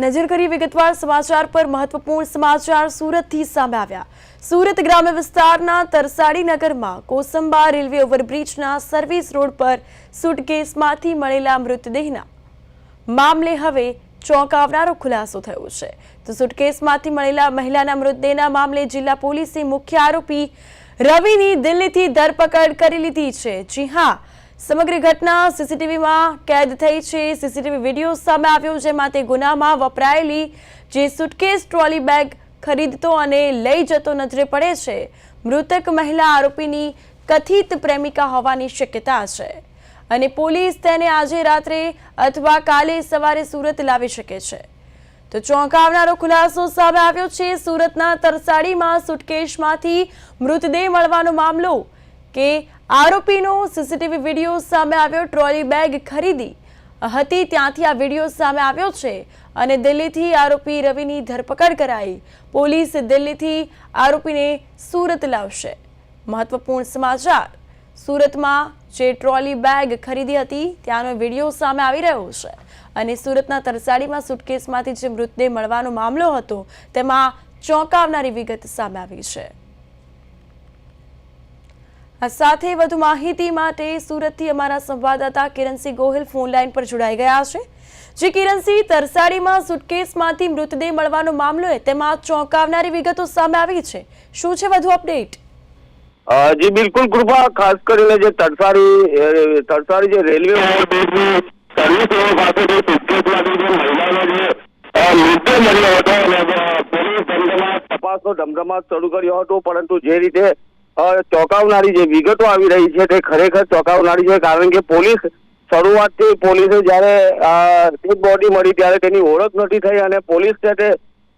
નજર કરી વિગતવાર સમાચાર પર મહત્વપૂર્ણ સમાચાર સુરતથી સામે આવ્યા. સુરત ગ્રામ્ય વિસ્તારના તરસાડી નગરમાં કોસંબા રેલવે ઓવરબ્રિજના સર્વિસ રોડ પર સુટકેસમાંથી મળેલા મૃતદેહના મામલે હવે ચોંકાવનારો ખુલાસો થયો છે. તો સુટકેસમાંથી મળેલા મહિલાના મૃતદેહના મામલે જિલ્લા પોલીસે મુખ્ય આરોપી રવિની દિલ્હીથી ધરપકડ કરી લીધી છે. જી હા સમગ્ર ઘટના સીસીટીવીમાં કેદ થઈ છે. સીસીટીવી વીડિયો સામે આવ્યો જેમાં તે ગુનામાં વપરાયેલી જે સુટકેસ ટ્રોલી બેગ ખરીદતો અને લઈ જતો નજરે પડે છે. મૃતક મહિલા આરોપીની કથિત પ્રેમિકા હોવાની શક્યતા છે અને પોલીસ તેને આજે રાત્રે અથવા કાલે સવારે સુરત લાવી શકે છે. તો ચોંકાવનારો ખુલાસો સામે આવ્યો છે. સુરતના તરસાડીમાં સુટકેશમાંથી મૃતદેહ મળવાનો મામલો કે આરોપીનો સીસીટીવી વીડિયો સામે આવ્યો, ટ્રોલી બેગ ખરીદી હતી. ત્યાંથી આ વીડિયો સામે આવ્યો છે અને દિલ્હીથી આરોપી રવિની ધરપકડ કરાઈ. પોલીસ દિલ્હીથી આરોપીને સુરત લાવશે. મહત્વપૂર્ણ સમાચાર, સુરતમાં જે ટ્રોલી બેગ ખરીદી હતી, ત્યાંનો વીડિયો સામે આવી રહ્યો છે અને સુરતના તરસાડીમાં સુટકેસમાંથી જે મૃતદેહ મળવાનો મામલો હતો, તેમાં ચોંકાવનારી વિગત સામે આવી છે. આ સાથે વધુ માહિતી માટે સુરતથી અમારા સંવાદદાતા કિરણસિંહ ગોહિલ ફોન લાઈન પર જોડાઈ ગયા છે. જે કિરણસિંહ તરસાડીમાં સુટકેસમાંથી મૃતદેહ મળવાનો મામલો છે તેમાં ચોંકાવનારી વિગતો સામે આવી છે. શું છે વધુ અપડેટ? જી બિલકુલ કૃપા ખાસ કરીને જે તરસારી તરસારી જે રેલવે સર્વિસ રોડ પાસે જે સુટકેસમાંથી જે મહિલાનો જે અ, મળ્યો હતો અને પોલીસ ધમધમાટ તપાસનો ધમધમાટ શરૂ કર્યો હતો પરંતુ જે રીતે ચોંકાવનારી જે વિગતો આવી રહી છે તે ખરેખર ચોંકાવનારી છે, કારણ કે પોલીસ શરૂઆતથી પોલીસે જ્યારે ડેડ બોડી મળી ત્યારે તેની ઓળખ નથી થઈ અને પોલીસ તે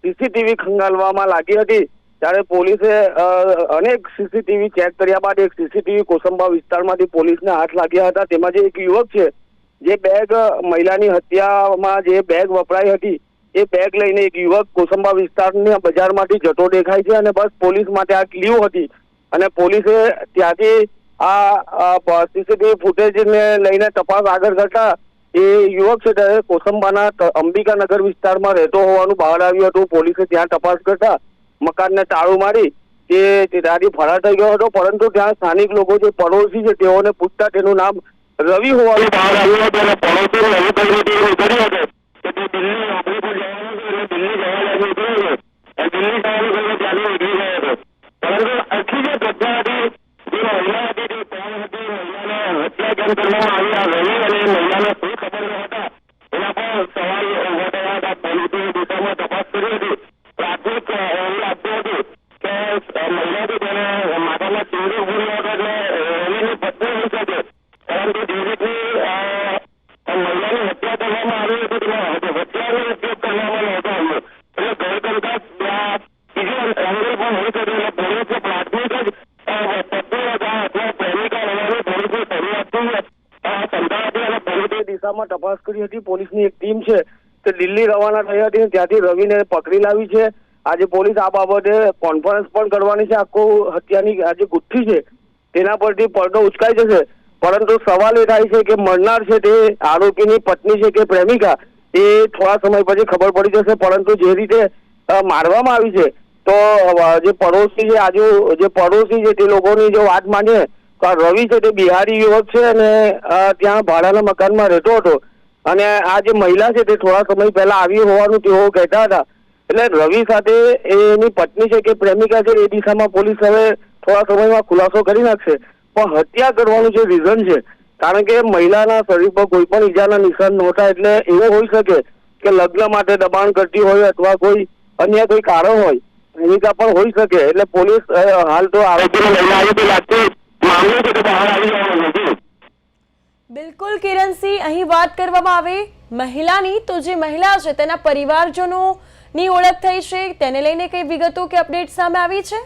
સીસીટીવી ખંગાલવામાં લાગી હતી. ત્યારે પોલીસે અનેક સીસીટીવી ચેક કર્યા બાદ એક સીસીટીવી કોસંબા વિસ્તારમાંથી પોલીસને હાથ લાગ્યા હતા. તેમાં જે એક યુવક છે, જે બેગ મહિલાની હત્યામાં જે બેગ વપરાઈ હતી, એ બેગ લઈને એક યુવક કોસંબા વિસ્તારની બજારમાંથી જતો દેખાય છે અને બસ પોલીસ માટે આ ક્લીવ હતી. અને પોલીસે ત્યાંથી આ સીસીટીવી ફૂટેજને લઈને તપાસ આગળ કરતા એ યુવક છે કોસંબાના અંબિકાનગર વિસ્તારમાં રહેતો હોવાનું બહાર આવ્યું હતું. પોલીસે ત્યાં તપાસ કરતા મકાનને તાળું મારી તે ત્યાંથી ફરાર થઈ ગયો હતો, પરંતુ ત્યાં સ્થાનિક લોકો જે પડોશી છે તેઓને પૂછતા તેનું નામ રવિ હોવાનું બહાર આવ્યું હતું પડોશી દિલ્હી નોકરી પર જવાનું દિલ્હી જવા લાગ્યું થયું નીકળી ગયો હતો પરંતુ આખી જે ઘટના હતી જે મહિલા હતી તે કોણ હતી મહિલાને હત્યા કેમ કરવામાં આવી આ રવિ અને એ મહિલાને શું ખબર ન હતા એના પર સવાલ ઊભા થયા હતા પોલીસે એ દિશામાં તપાસ કરી હતી પ્રાથમિક અ, એવું લાગતું હતું કે અ, મહિલા છે તેને માથામાં ચીંડી ઉભરી હતો એટલે રવિની પત્ની હોઈ શકે પરંતુ જે રીતની અ, આ મહિલાની હત્યા કરવામાં આવી હતી તેમાં હથિયારનો ઉપયોગ કરવામાં નહોતો આવ્યો એટલે ઘર કરતા બીજો એંગલ પણ હોઈ શકે એટલે પોલીસે પ્રાથમિક જ અ, પત્ની હતા અથવા પ્રેમિકા હોવાની પોલીસે શરૂઆતથી જ અ, શંકા હતી અને પોલીસે એ દિશામાં તપાસ કરી હતી. પોલીસની એક ટીમ છે તે દિલ્હી રવાના થઈ હતી ત્યાંથી રવિને પકડી લાવી છે. આજે પોલીસ આ બાબતે કોન્ફરન્સ પણ કરવાની છે. આખું હત્યાની આજે ગુથ્થી છે. તેના પરથી પડદો ઉચકાઈ જશે. પરંતુ સવાલ એ થાય છે કે મરનાર છે તે આરોપીની પત્ની છે કે પ્રેમિકા? એ થોડા સમય પછી ખબર પડી જશે. પરંતુ જે રીતે મારવામાં આવી છે, તો જે પડોશી છે, આજુ, જે પડોશી છે તે લોકોની જો વાત માનીએ, તો આ રવિ છે તે બિહારી યુવક છે અને ત્યાં ભાડાના મકાનમાં રહેતો હતો. અને આ જે મહિલા છે તે થોડા સમય પહેલા આવી હોવાનું તેઓ કહેતા હતા. એટલે રવિ સાથે એની પત્ની છે કે પ્રેમિકા છે એ દિશામાં પોલીસ હવે થોડા સમયમાં ખુલાસો કરી નાખશે. પણ હત્યા કરવાનું જે રીઝન છે, કારણ કે મહિલાના શરીર પર કોઈ પણ ઈજાના નિશાન નહોતા એટલે એવું હોઈ શકે કે લગ્ન માટે દબાણ કરતી હોય અથવા કોઈ અન્ય કોઈ કારણ હોય ભૂમિકા પણ હોઈ શકે. એટલે પોલીસ હાલ તો આરોપીને લઈને આવી છે તે બહાર આવી જવાનો બિલકુલ કિરણસિંહ, અહીં વાત કરવામાં આવે મહિલાની, તો જે મહિલા છે, તેના પરિવારજનોની ઓળખ થઈ છે. તેને લઈને કઈ વિગતો કે અપડેટ સામે આવી છે?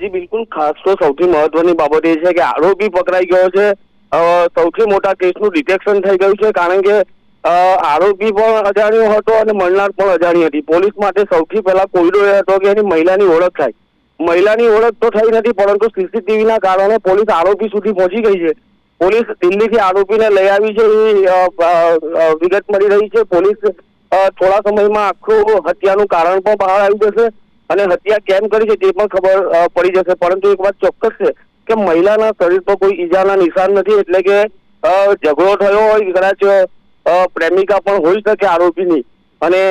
જી, બિલકુલ ખાસ તો સૌથી મહત્વની બાબત એ છે કે આરોપી પકડાઈ ગયો છે. સૌથી મોટા કેસનું ડિટેક્શન થઈ ગયું છે, કારણ કે આરોપી પણ અજાણ્યો હતો અને મળનાર પણ અજાણી હતી. પોલીસ માટે સૌથી પહેલા કોયડો એ હતો કે એની મહિલાની ઓળખ થાય. મહિલાની ઓળખ તો થઈ નથી, પરંતુ સીસીટીવી ના કારણે પોલીસ આરોપી સુધી પહોંચી ગઈ છે. પોલીસ દિલ્હીથી આરોપીને લઈ આવી છે એ વિગત મળી રહી છે. પોલીસ થોડા સમયમાં આખું હત્યાનું કારણ પણ બહાર આવી જશે અને હત્યા કેમ કરી છે તે પણ ખબર પડી જશે. પરંતુ એક વાત ચોક્કસ છે કે મહિલાના શરીર પર કોઈ ઈજાના નિશાન નથી એટલે કે ઝઘડો થયો હોય, કદાચ પ્રેમિકા પણ હોઈ શકે આરોપીની. અને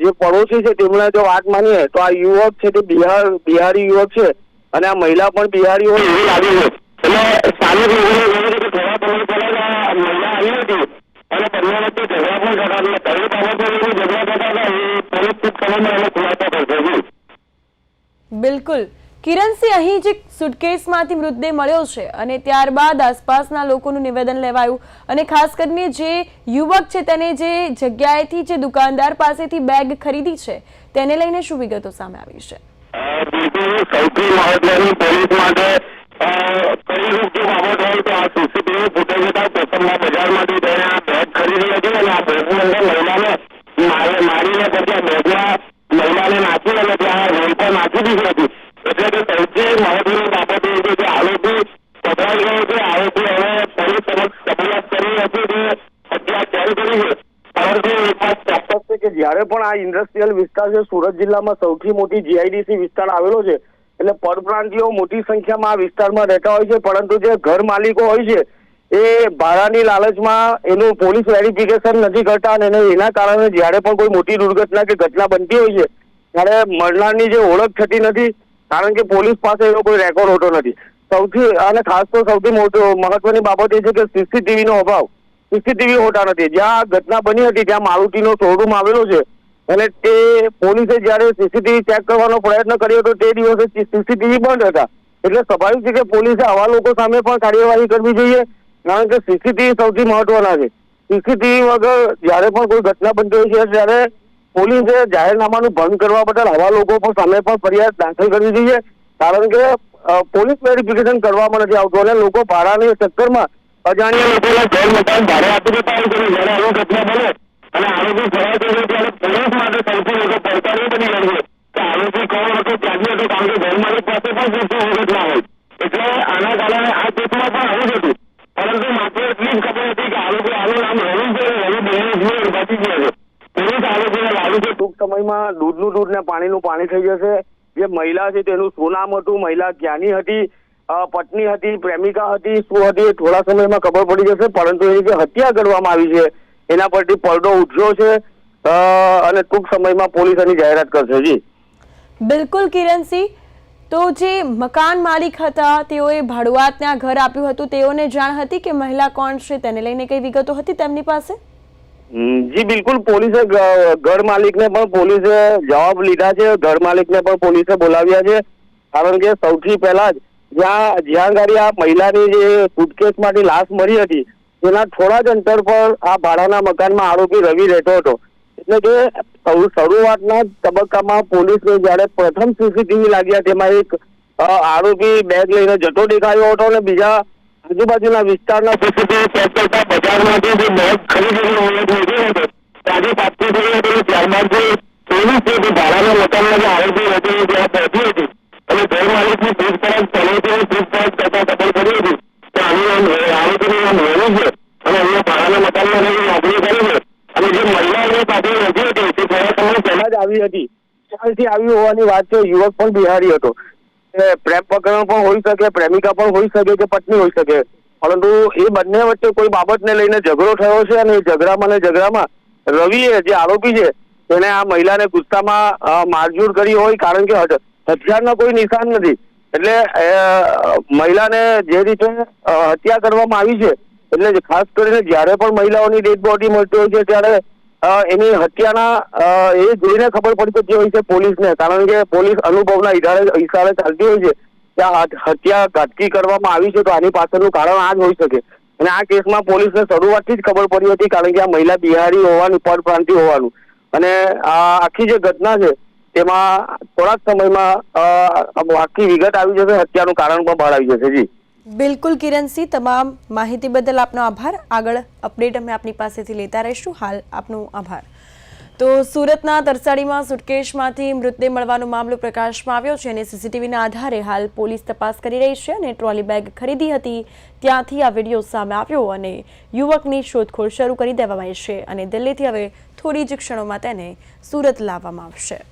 જે પડોશી છે તેમણે જો વાત માનીએ તો આ યુવક છે તે બિહાર, બિહારી યુવક છે. અને આ મહિલા પણ બિહારી હોય એવી લાગી છે. એટલે સ્થાનિક લોકોને છે કે થોડા સમય પહેલા મહિલા આવી હતી અને પરિવાર વચ્ચે ઝઘડા પણ થતા હતા. કઈ બાબતો ઝઘડા થતા હતા એ પરિસ્થિત કરવામાં સમયમાં ખુલાસો કરશે જી બિલકુલ. કિરણસિંહ અહીં જે સુટકેસમાંથી મૃતદેહ મળ્યો છે અને ત્યારબાદ આસપાસના લોકોનું નિવેદન લેવાયું. અને ખાસ કરીને જે યુવક છે તેને જે જગ્યાએથી જે દુકાનદાર પાસેથી બેગ ખરીદી છે તેને લઈને શું વિગતો સામે આવી છે? સૌથી મહત્વની પોલીસ માટે કઈ રૂપ જો બાબત હોય તો આ સીસીટીવી ફૂટેજ હતા કોસંબા બજારમાંથી તેણે આ બેગ ખરીદી હતી અને આ બેગની અંદર મહિલાને મારે મારીને પછી આ બેગમાં મહિલાને નાખી અને ત્યાં રોડ પર નાખી દીધી હતી. એટલે કે સૌથી મહત્વની બાબત એ છે કે આરોપી પકડાઈ ગયો છે. આરોપી હવે પોલીસ સમક્ષ કબૂલાત કરી હતી કે હત્યા કેમ કરી છે. પરંતુ કે જ્યારે પણ આ ઇન્ડસ્ટ્રીયલ વિસ્તાર છે, સુરત જિલ્લામાં સૌથી મોટી જીઆઈડીસી વિસ્તાર આવેલો છે એટલે પરપ્રાંતિયો મોટી સંખ્યામાં આ વિસ્તારમાં રહેતા હોય છે, પરંતુ જે ઘર માલિકો હોય છે, એ ભાડાની લાલચમાં એનું પોલીસ વેરિફિકેશન નથી કરતા અને એને- એના કારણે જ્યારે પણ કોઈ મોટી દુર્ઘટના કે ઘટના બનતી હોય છે, ત્યારે મરનારની જે ઓળખ થતી નથી, કારણ કે પોલીસ પાસે એનો કોઈ રેકોર્ડ હોતો નથી. સૌથી, અને ખાસ તો સૌથી મોટો, મહત્વની બાબત એ છે કે સીસીટીવીનો અભાવ. સીસીટીવી હોતા નથી. જ્યાં ઘટના બની હતી, ત્યાં મારુતિનો શોરૂમ આવેલો છે અને તે પોલીસે જ્યારે સીસીટીવી ચેક કરવાનો પ્રયત્ન કર્યો તો તે દિવસે સીસીટીવી બંધ હતા. એટલે સ્વાભાવિક છે કે પોલીસે આવા લોકો સામે પણ કાર્યવાહી કરવી જોઈએ, કારણ કે સીસીટીવી સૌથી મહત્વના છે. સીસીટીવી વગર જ્યારે પણ કોઈ ઘટના બનતી હોય છે, ત્યારે પોલીસે જાહેરનામાનું ભંગ કરવા બદલ આવા લોકો પણ સામે પણ ફરિયાદ દાખલ કરવી જોઈએ, કારણ કે પોલીસ વેરિફિકેશન કરવામાં નથી આવતું અને લોકો ભાડાની ચક્કરમાં અજાણ્યા લોકોના ભાડે આપી દેતા હોય છે જયારે આવી ઘટના બને, અને આરોપી ફરાર થઈ જાય ત્યારે પોલીસ માટે સૌથી મોટો પડકાર એ બની ગયો છે કે આરોપી કોણ હતો ક્યાંથી હતો કારણ કે ઘર માલિક પાસે પણ પૂરતું વિગત ના હોય એટલે આના કારણે આ કેસમાં પણ આવું જ હતું પરંતુ માત્ર એટલી જ ખબર હતી કે આરોપી આનું નામ રવિ છે અને રવિ દિલ્હી બચી ગયા છે પોલીસ આરોપીને લાવી છે ટૂંક સમયમાં દૂધનું દૂધ ને પાણીનું પાણી થઈ જશે. જે મહિલા છે તેનું શું નામ હતું? મહિલા ક્યાંની હતી પત્ની હતી, પ્રેમિકા હતી, શું હતી થોડા સમયમાં ખબર પડી જશે, પરંતુ એની જે હત્યા કરવામાં આવી છે, એના પરથી પડદો ઉઠ્યો છે અને ટૂંક સમયમાં પોલીસ એની જાહેરાત કરશે. જી. બિલકુલ કિરણસિંહ, તો જે મકાન માલિક હતા, તેઓએ ભાડુઆતને આ ઘર આપ્યું હતું. તેઓને જાણ હતી કે મહિલા કોણ છે? તેને લઈને કઈ વિગતો હતી તેમની પાસે? જી, બિલકુલ, પોલીસે ઘર માલિકને પણ પોલીસે જવાબ લીધા છે. ઘર માલિકને પણ પોલીસે બોલાવ્યા છે. કારણ કે સૌથી પહેલા જ જ્યાં જ્યાં ગાડી આ મહિલાની જે સુટકેસમાંથી લાશ મળી હતી, તેના થોડા જ અંતર પર આ ભાડાના મકાનમાં આરોપી રવિ રહેતો હતો. એટલે કે શરૂ- શરૂઆતના તબક્કામાં પોલીસને જ્યારે પ્રથમ સીસીટીવી લાગ્યા, તેમાં એક આરોપી બેગ લઈને જતો દેખાયો હતો અને બીજા આજુબાજુના વિસ્તારના સીસીટીવી ચેક કરતા બજારમાંથી જે બેગ ખરીદી ત્યાંથી પાછી થઈ હતી ત્યારબાદ જે પોલીસ છે તે ભાડાના મકાનમાં જે આરોપી હતી ત્યાં પહોંચી હતી. અને ઘર માલિકની પૂછપરછ પહેલેથી પૂછપરછ કરતા તપાસ કરી હતી. કે આનું આરોપીનું નામ રેણુ છે. અને અહીંયા ભાડાના મકાનમાં રહીને નોકરી કરી છે. અને જે મહિલા એની પાસે રહેતી હતી, તે થોડા સમય પહેલા જ આવી હતી. ત્યારથી આવી હોવાની વાત છે, યુવક પણ બિહારી હતો. પ્રેમ પ્રકરણ પણ હોઈ શકે, પ્રેમિકા પણ હોઈ શકે કે પત્ની હોઈ શકે. પરંતુ એ બંને વચ્ચે કોઈ બાબતને લઈને ઝઘડો થયો છે અને એ ઝઘડામાં ને ઝઘડામાં રવિએ જે આરોપી છે, તેને આ મહિલાને ગુસ્સામાં મારઝૂડ કરી હોય કારણ કે હથ- હથિયારના કોઈ નિશાન નથી. એટલે મહિલાને જે રીતે હત્યા કરવામાં આવી છે, એટલે ખાસ કરીને જ્યારે પણ મહિલાઓની ડેડ બોડી મળતી હોય છે, ત્યારે એની હત્યાના એ જોઈને ખબર પડી પડતી હોય છે પોલીસને. કારણ કે પોલીસ અનુભવના ઇશારે ઇશારે ચાલતી હોય છે કે હત્યા ઘાતકી કરવામાં આવી છે તો આની પાછળનું કારણ આ જ હોઈ શકે. અને આ કેસમાં પોલીસને શરૂઆતથી જ ખબર પડી હતી કારણ કે આ મહિલા બિહારી હોવાનું, પરપ્રાંતિ હોવાનું. અને આ આખી જે ઘટના છે, તેમાં થોડાક સમયમાં આખી વિગત આવી જશે, હત્યાનું કારણ પણ બહાર આવી જશે. જી. બિલકુલ કિરણસિંહ તમામ માહિતી બદલ આપનો આભાર. આગળ અપડેટ અમે આપની પાસેથી લેતા રહીશું. હાલ આપનો આભાર. તો સુરતના તરસાડીમાં સુટકેશમાંથી મૃતદેહ મળવાનો મામલો પ્રકાશમાં આવ્યો છે અને સીસીટીવીના આધારે હાલ પોલીસ તપાસ કરી રહી છે અને ટ્રોલી બેગ ખરીદી હતી. ત્યાંથી આ વીડિયો સામે આવ્યો અને યુવકની શોધખોળ શરૂ કરી દેવામાં આવી છે અને દિલ્હીથી હવે થોડી જ ક્ષણોમાં તેને સુરત લાવવામાં આવશે.